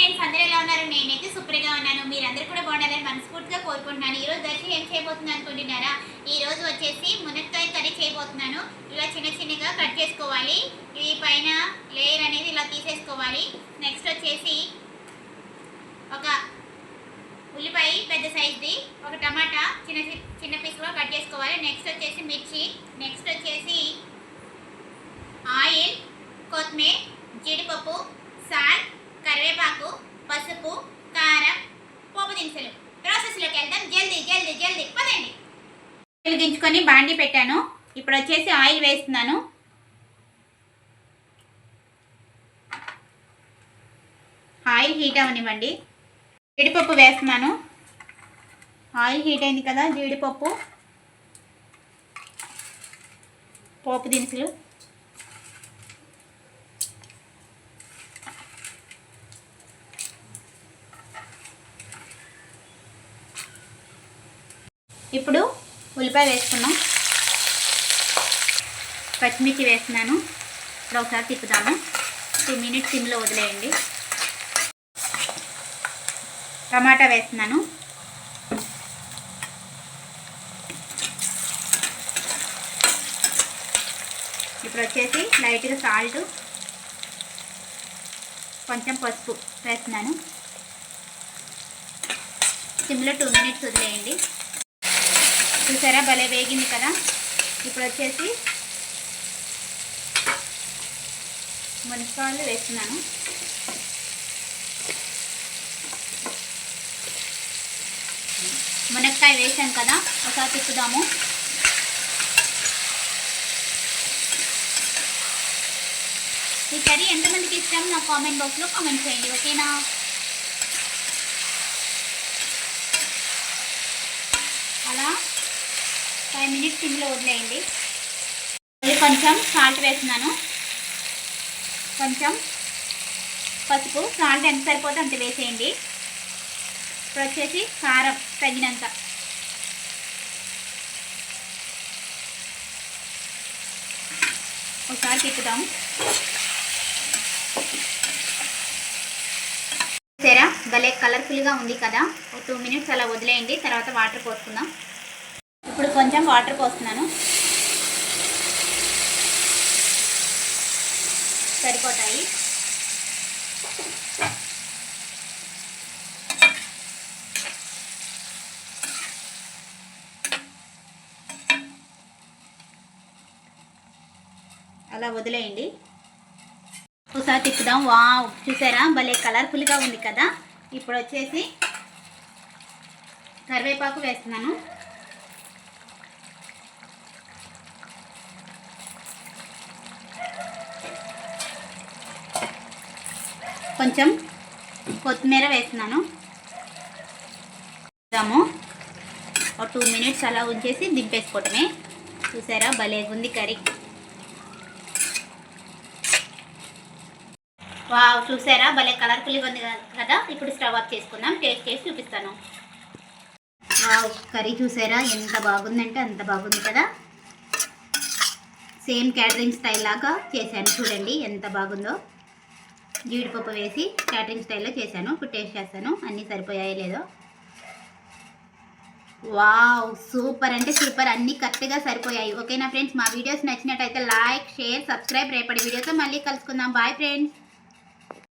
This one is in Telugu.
ఫ్రెండ్స్ అందరూ ఎలా ఉన్నారు? నేనైతే సూపర్గా ఉన్నాను. మీరందరూ కూడా బాగుండాలని మనస్ఫూర్తిగా కోరుకుంటున్నాను. ఈ రోజు దర్శనం ఏం చేయబోతున్నాను అనుకుంటున్నారా? ఈ రోజు వచ్చేసి మునక్కాయ కర్రీ చేయబోతున్నాను. ఇలా చిన్న చిన్నగా కట్ చేసుకోవాలి. ఇది పైన లేయర్ అనేది ఇలా తీసేసుకోవాలి. నెక్స్ట్ వచ్చేసి ఒక ఉల్లిపాయ పెద్ద సైజ్ది ఒక టమాటా చిన్న చి- చిన్న పీస్గా కట్ చేసుకోవాలి. నెక్స్ట్ వచ్చేసి మిర్చి నెక్స్ట్ వచ్చేసి ఆయిల్ కొత్తిమీర జీడిపప్పు సాల్ట్ కరివేపాకు పసుపు కారం పోపు దినుసులు ప్రాసెస్లోకి వెళ్దాం జల్దీ పదండి దించుకొని బాండి పెట్టాను. ఇప్పుడు వచ్చేసి ఆయిల్ వేస్తున్నాను. ఆయిల్ హీట్ అవనివ్వండి. జీడిపప్పు వేస్తున్నాను. ఆయిల్ హీట్ అయింది కదా జీడిపప్పు. పోపు దినుసులు. ఇప్పుడు ఉల్లిపాయ వేసుకున్నాం పచ్చిమిర్చి వేస్తున్నాను. ఇప్పుడు ఒకసారి తిప్పుదాము. టూ మినిట్స్ సిమ్లో వదిలేయండి. టమాటా వేస్తున్నాను. ఇప్పుడు వచ్చేసి లైట్గా సాల్ట్ కొంచెం పసుపు వేస్తున్నాను. సిమ్లో టూ మినిట్స్ వదిలేయండి. చూసారా? భలే వేగింది కదా? ఇప్పుడు వచ్చేసి మునక్కాయలు వేస్తున్నాను. మునక్కాయ వేసాం కదా? ఒకసారి తిప్పుదాము. ఈ కర్రీ ఎంతమందికి ఇష్టం? నా కామెంట్ బాక్స్లో కామెంట్ చేయండి ఓకేనా? అలా ఫైవ్ మినిట్స్ సిమ్లో వదిలేయండి. అది కొంచెం సాల్ట్ వేస్తున్నాను. కొంచెం పసుపు సాల్ట్ ఎంత సరిపోతే అంత వేసేయండి. ఇప్పుడు వచ్చేసి కారం తగినంత. ఒకసారి తిప్పుదాం. సరే భలే కలర్ఫుల్గా ఉంది కదా. ఒక టూ మినిట్స్ అలా వదిలేయండి. తర్వాత వాటర్ పోసుకుందాం. ఇప్పుడు కొంచెం వాటర్ పోస్తున్నాను. సరిపోతాయి. అలా వదిలేయండి. ఒకసారి తిప్పుదాం. వావ్ చూసారా? భలే కలర్ఫుల్గా ఉంది కదా. ఇప్పుడు వచ్చేసి కరివేపాకు వేస్తున్నాను. కొంచెం కొత్తిమీర వేస్తున్నాను. వేద్దాము. ఒక టూ మినిట్స్ అలా ఉంచేసి దింపేసుకోవటమే. చూసారా? భలే ఉంది కర్రీ. వావ్ చూసారా? భలే కలర్ఫుల్గా ఉంది కదా? ఇప్పుడు స్టవ్ ఆఫ్ చేసుకుందాం. టేస్ట్ చేసి చూపిస్తాను. వావ్ కర్రీ చూసారా? ఎంత బాగుందంటే అంత బాగుంది కదా? సేమ్ క్యాటరింగ్ స్టైల్ లాగా చేశాను. చూడండి ఎంత బాగుందో. జీడిపప్పు వేసి క్యాటరింగ్ స్టైల్లో చేశాను. ఇప్పుడు టేస్ట్ చేస్తాను. అన్నీ సరిపోయాయో లేదో. వావ్ సూపర్ అంటే సూపర్. అన్నీ కరెక్ట్గా సరిపోయాయి. ఓకేనా ఫ్రెండ్స్? మా వీడియోస్ నచ్చినట్టయితే లైక్ షేర్ సబ్స్క్రైబ్. రేపటి వీడియోతో మళ్ళీ కలుసుకుందాం. Bye friends.